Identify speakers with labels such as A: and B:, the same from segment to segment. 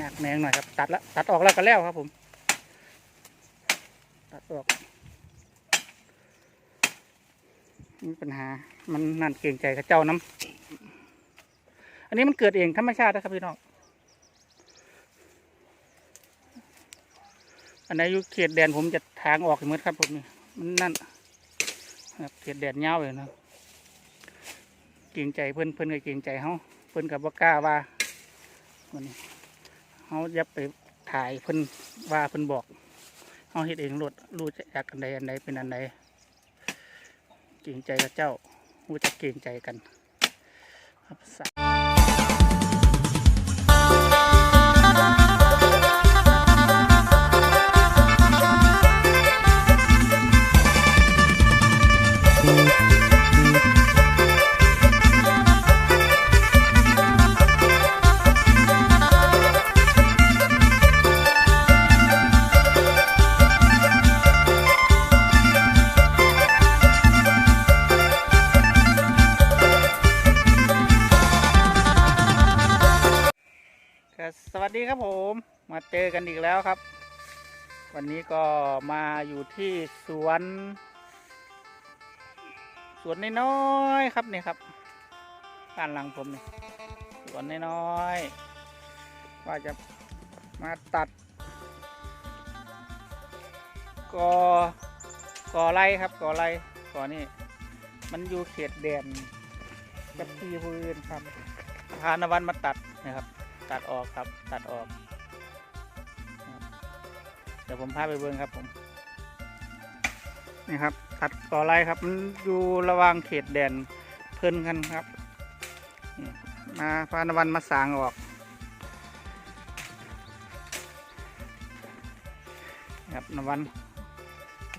A: ยากแหนงหน่อยครับ ตัดละตัดออกแล้วก็แล้วครับผม ตัดออกมีปัญหา มันนั่นเกรงใจกับเจ้าน้ำอันนี้มันเกิดเองธรรมชาตินะครับพี่น้อง อันไหนอยู่เขตแดนผมจะทางออกเหมือนครับผมนี่มันนั่นครับเขตแดนยาเลยนะเกรงใจเพื่อนเพื่อนก็เกรงใจเขาเพื่อนกับว่ากล้าว่าวันนี้ เขาอย่าไปถ่ายเพื่อนว่าเพื่อนบอกเขาเห็ดเองรดรู้จักอันใดอันใดเป็นอันใดเก่งใจกับเจ้ารู้จักเก่งใจกันครับ ดีครับผมมาเจอกันอีกแล้วครับ วันนี้ก็มาอยู่ที่สวน สวนน้อยๆครับนี่ครับบ้านหลังผมนี่สวนน้อยๆว่าจะมาตัดกอกอไรครับกอไรกอนี่มันอยู่เขตแดนกับที่พื้นครับพานวันมาตัดนะครับ ตัดออกครับ ตัดออก เดี๋ยวผมพาไปเบิ้งครับผม นี่ครับ ตัดต่อไรครับ มันอยู่ระหว่างเขตแดนเพิ่นกันครับมาพานวันมาสางออกครับนวัน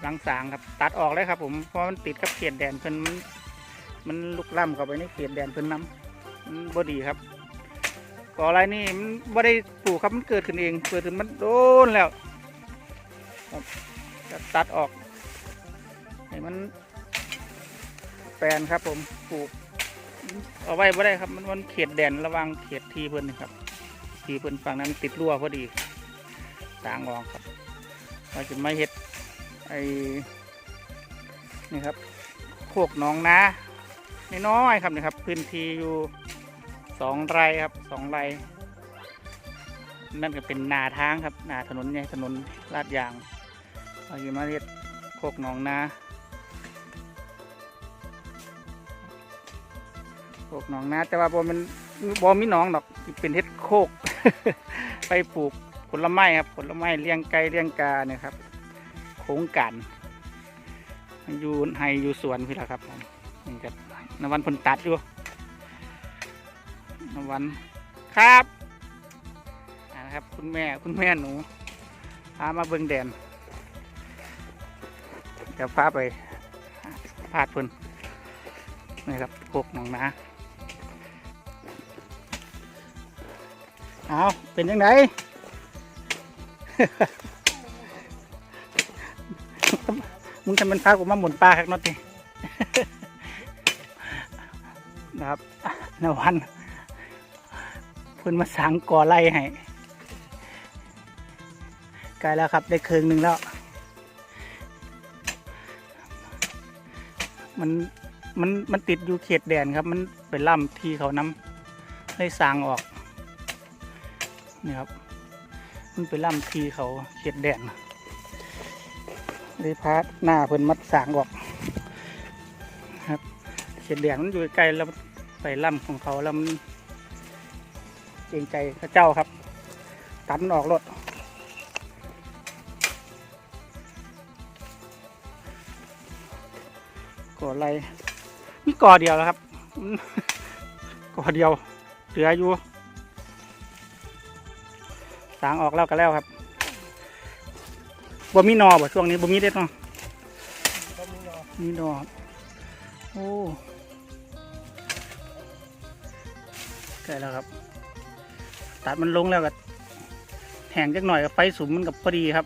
A: หลังสางครับ ตัดออกเลยครับ ผมเพราะมันติดกับเขตแดนเพิ่นมันมันลุกล้ำเข้าไปในเขตแดนเพิ่นน้ำมันบ่ดีครับ ก่ออะไรนี่มันไม่ได้ปลูกครับมันเกิดขึ้นเองเกิดขึ้นมันโดนแล้วจะตัดออกให้มันแปลนครับผมปลูกเอาไว้ไม่ได้ครับมันมันเขตแดนระว่างเขตทีเพิ่นนี่ครับ ทีเพิ่นฝั่งนั้นติดรั้วพอดีสางออกครับเราจะไม่เห็ดไอ้นี่ครับโคกหนองนาน้อยๆครับนี่ครับพื้นที่อยู่ สองไรครับสองไรนั่นก็เป็นนาทางครับนาถนนใหญ่ถนนลาดยางเราอยู่มาเรียกโคกหนองนาโคกหนองนาแต่ว่าบ่มันบ่มีหนองดอกเป็นเฮ็ดโคก ไปปลูกผลไม้ครับผลไม้เลี้ยงไก่เลี้ยงกาเนี่ยครับโครงการอยู่ไฮอยู่สวนพี่ละครับผมนี่ครับนวันเพนตัดอยู่ วันครับนะครับ คุณแม่คุณแม่หนูพามาเบิ่งแดนเดี๋ยวพาไปพาดเพิ่นนี่ครับพวกหนองนาเอาเป็นยังไงมึงทำเป็นพากูมาหมุนปลาครับน็อตนี่นะครับนวัน พิ่นมาสางก่อไล่ให้ใกล้แล้วครับได้เครึ่งหนึ่งแล้ว มันมันมันติดอยู่เขตแดนครับ มันเป็นล่ำที่เขาน้ำได้สางออกนี่ครับ มันเป็นล่ำที่เขาเขตแดนเลยพาหน้าเพิ่นมัดสางออกครับเขตแดนมันอยู่ใกล้แล้วไปล่ำของเขาแล้วมัน เกรงใจพระเจ้าครับ ตัดมันออกรถก่ออะไรมีก่อเดียวแล้วครับก่อเดียวเหลืออยู่สางออกแล้วก็แล้วครับบ่มีหนอบ่ช่วงนี้บ่มีเด็ดเนาะมีหนอโอ้ใกล้แล้วครับ ตัดมันลงแล้วก็แห้งจักหน่อยกับไฟสุมมันกับพอดีครับ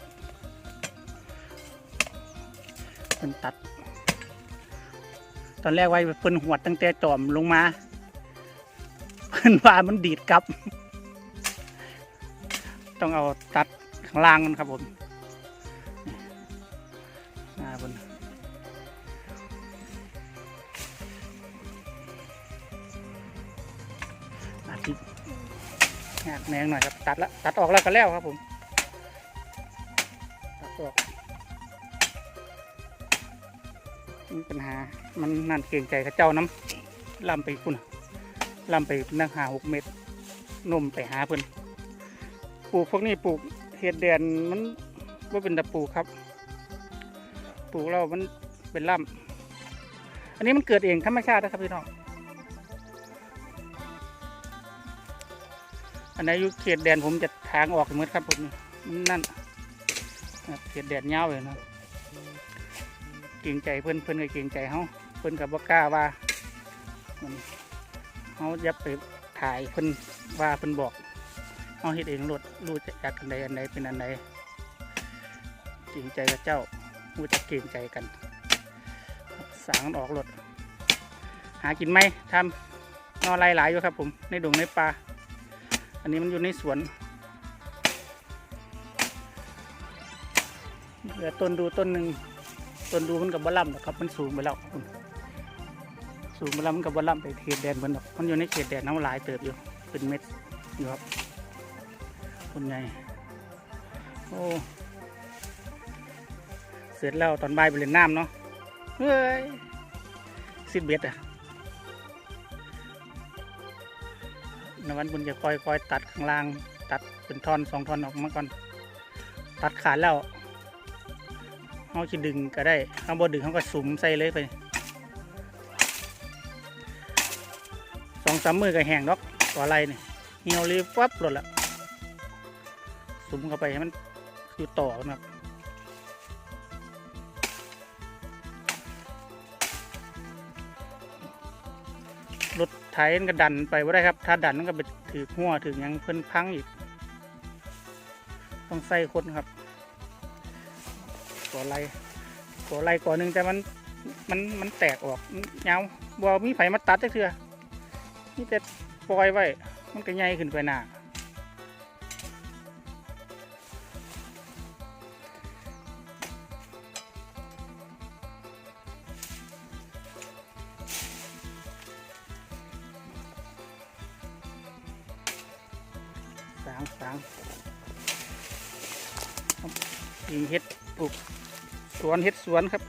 A: มันตัด ตอนแรกไว้เพิ่นหวดตั้งแต่จอมลงมา เพิ่นว่ามันดีดกลับ ต้องเอาตัดข้างล่างมันครับผม แหงหน่อยครับ ตัดละตัดออกแล้วก็แล้วครับผม ตัดออกมีปัญหา มันนั่นเกรงใจกับเจ้าน้ำลำไปคุณลำไปนั่งหาหกเมตรนมไปหาเพิ่นปลูกพวกนี้ปลูกเห็ดแดนมันว่าเป็นตะปลูกครับ ปลูกแล้วมันเป็นลำอันนี้มันเกิดเองธรรมชาตินะครับพี่น้อง อันไหนอยู่เขตแดนผมจะทางออกเหมือนครับผมนั่นเขตแดนยาเลยนะเกรงใจเพื่อนเพื่อนก็เกรงใจเขาเพื่อนกับว่กล้าว่าเขาอย่าไปถ่ายเพื่อนว่าเพื่อนบอกเขาเฮ็ดเองรถรู้จักอันใดอันใดเป็นอันใดเกรงใจกับเจ้ารู้จักเกรงใจกันสางออกรถหากินไหมทำนอนไล่หลายอยู่ครับผมในดงในป่า อันนี้มันอยู่ในสวนเหลือต้นดูต้นหนึ่งต้นดูมันกับบะล่ำหรอกครับ มันสูงไปแล้วคุณสูงไปแล้วมันกับบะล่ำไปเขตแดนมันหรอกมันอยู่ในเขตแดนน้ำลายเติบอยู่เป็นเม็ดอยู่ครับคนไงโอ้เสร็จแล้วตอนบ่ายไปเล่นน้ำเนาะเฮ้ยสิบเบ็ดอะ นวันบุญจะคอยคอยตัดข้างล่าง ตัดเป็นท่อนสองท่อนออกมาก่อน ตัดขาดแล้วเขาจะดึงก็ได้ข้าบนดึงเขาก็สุมใส่เลยไปสองสามมือก็แห้งดอกต่อไรเนี่ยเหี่ยวรีบวับหลดละสุมเข้าไปให้มันอยู่ต่อนะครับ ถไถมันก็ดันไปว่าได้ครับ ถ้าดันมันก็ไปถือหัวถึงยังเพิ่นพังอีก ต้องใส่คนครับก่อไรก่อไรก่อหนึ่งแต่มันมันมันแตกออกเงาวบอมีไผมาตัดจักเถื่อนี่แต่ปล่อยไว้ มันก็ใหญ่ขึ้นไปหน้าางสางยิงเฮ็ดปลูกสวนเฮ็ดสวนครับ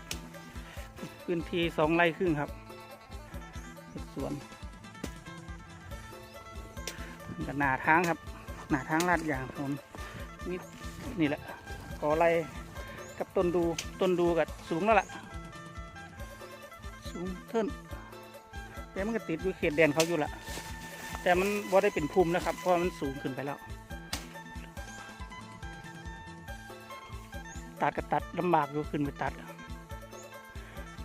A: พื้นที่สองไร่ครึ่งครับเฮ็ดสวนกับหนาทางครับ หนาทางลาดยางผมนี่นี่แหละกอไรกับต้นดูต้นดูกับสูงแล้วล่ะ สูงเท่นแต่มันก็ติดอยู่เขตแดนเขาอยู่ละแต่มันบ่าได้เป็นภูมินะครับ เพราะมันสูงขึ้นไปแล้ว ตัดก็ตัดลำบากอยู่ขึ้นไปตัด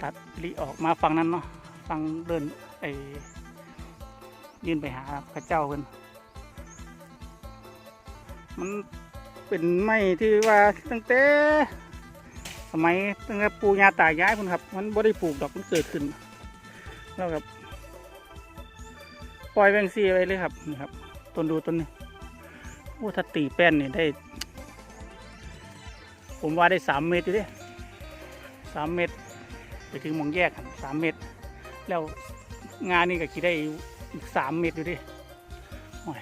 A: ตัดลีออกมาฝั่งนั้นเนาะฝั่งเดินไอ้ยื่นไปหาพระเจ้าเพิ่นมันเป็นไม้ที่ว่าตั้งแต่สมัยตั้งแต่ปู่ย่าตายายเพิ่นครับ มันบ่ได้ปลูกดอกมันเกิดขึ้น แล้วกับปล่อยแบงซีไว้เลยครับนี่ครับต้นดูต้นนี้โอ้ถ้าตีแป้นนี่ได้ ผมว่าได้สามเมตรอยู่ดิสามเมตร ไปถึงมองแยกกันสามเมตร แล้วงานนี่ก็คิดได้อีกสามเมตรอยู่ดิโอ้ย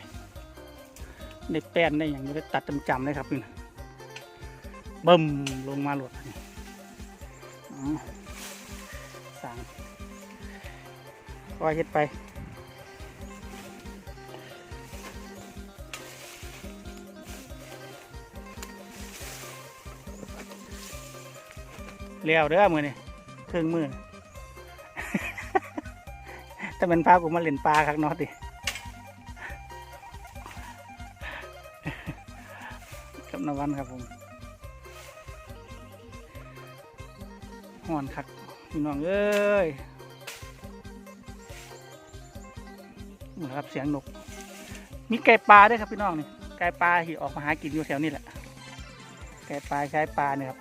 A: ได้แป้นได้อย่างนี้ได้ตัดจำๆเลยครับนี่นะบึ้มลงมาหลดนี่งคอยเฮ็ดไป เลี้ยวเด้อมือนี่ครึ่งมือถ้าเป็นพากูมาเล่นปลาครับเนอติกับนวันครับผมห่อนคักพี่น้องเอ้ยนะครับเสียงนก มีไก่ปลาด้วยครับพี่น้องนี่ไก่ปลาที่ออกมาหากินอยู่แถวนี้แหละไก่ปลาใช้ปลาเนี่ยครับ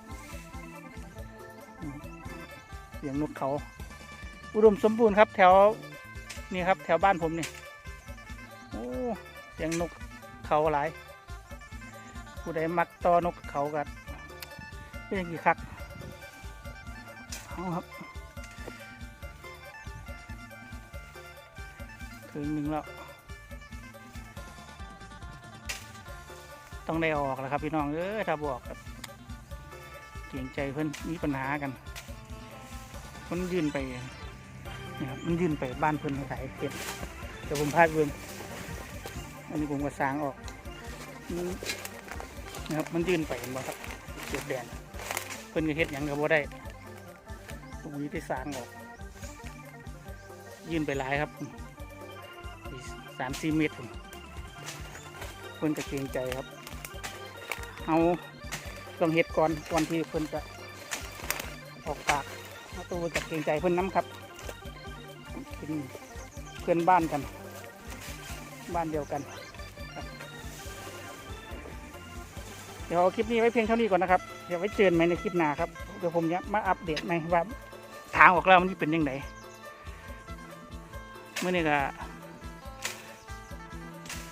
A: สียงนกเขา อุดมสมบูรณ์ครับแถวนี่ครับแถวบ้านผมนี่โอ้เสียงนกเขาหลาย ผู้ใดมักต่อนกเขากัเป็นย่างกี่คักเอาครับ ถึงหนึ่งแล้วต้องได้ออกแล้วครับพี่น้องเออถ้าบอกครับเกรงใจเพื่อนมีปัญหากัน มันยื่นไปนี่ครับมันยื่นไปบ้านเพื่อนขายเก็บเดี๋ยวผมพลาดเพื่อนอันนี้ผมก็สางออกนะครับมันยื่นไปเห็นบ่ครับเก็บแดนเพื่อนก็เฮ็ดหยังกับบ่ได้ ตรงนี้ที่สางออก ยื่นไปหลายครับสามสี่เมตรเพื่อนก็เกรงใจครับเอาต้องเฮ็ดก่อนก่อนที่เพิ่นจะออกปาก ตัวจากเกรงใจเพิ่อนน้ำครับเป็นเพื่อนบ้านกัน บ้านเดียวกันเดี๋ยวเอาคลิปนี้ไว้เพียงเท่านี้ก่อนนะครับ เดี๋ยวไว้เจอกันใหม่ในคลิปหน้าครับ เดี๋ยวผมจะมาอัปเดตในว่าทางออกแล้วมันเป็นยังไงเมื่อนี้ก็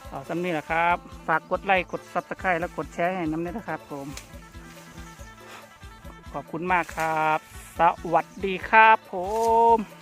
A: เอาสำนี้แหละครับ ฝากกดไลค์ กดซับสไครต์และกดแชร์ให้น้ำด้วยนะครับผม ขอบคุณมากครับ วัสดีครับผม